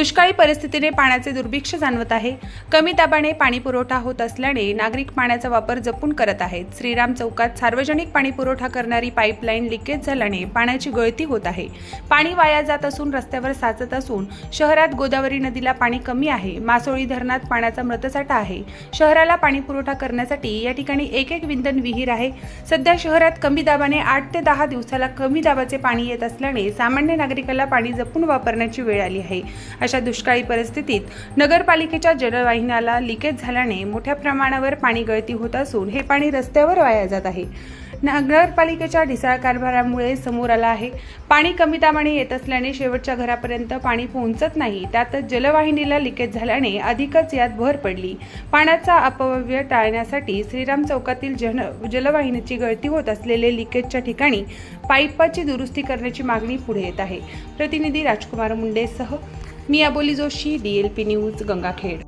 दुष्काळी परिस्थितीने पाण्याचे दुर्भिक्ष जाणवत आहे. कमी दाबाने पाणी पुरवठा होत असल्याने नागरिक पाण्याचा वापर जपून करत आहेत. श्रीराम चौकात सार्वजनिक पाणी पुरवठा करणारी पाईपलाईन लिकेज झाल्याने पाण्याची गळती होत आहे. पाणी वाया जात असून रस्त्यावर साचत असून शहरात गोदावरी नदीला पाणी कमी आहे. मासोळी धरणात पाण्याचा मृतसाठा आहे. शहराला पाणी पुरवठा करण्यासाठी या ठिकाणी एक एक विंधन विहीर आहे. सध्या शहरात कमी दाबाने आठ ते दहा दिवसाला कमी दाबाचे पाणी येत असल्याने सामान्य नागरिकाला पाणी जपून वापरण्याची वेळ आली आहे. अशा दुष्काळी परिस्थितीत नगरपालिकेच्या जलवाहिन्याला लिकेज झाल्याने मोठ्या प्रमाणावर पाणी गळती होत असून हे पाणी रस्त्यावर वाया जात आहे. नगरपालिकेच्या ढिसाळ कारभारामुळे समोर आला आहे. पाणी कमी दामाने येत असल्याने शेवटच्या घरापर्यंत पाणी पोहोचत नाही. त्यातच जलवाहिनीला लिकेज झाल्याने अधिकच यात भर पडली. पाण्याचा अपव्यय टाळण्यासाठी श्रीराम चौकातील जन जलवाहिनीची गळती होत असलेले लिकेजच्या ठिकाणी पाईपाची दुरुस्ती करण्याची मागणी पुढे येत आहे. प्रतिनिधी राजकुमार मुंडेसह मी अबोली जोशी डीएलपी न्यूज गंगाखेड.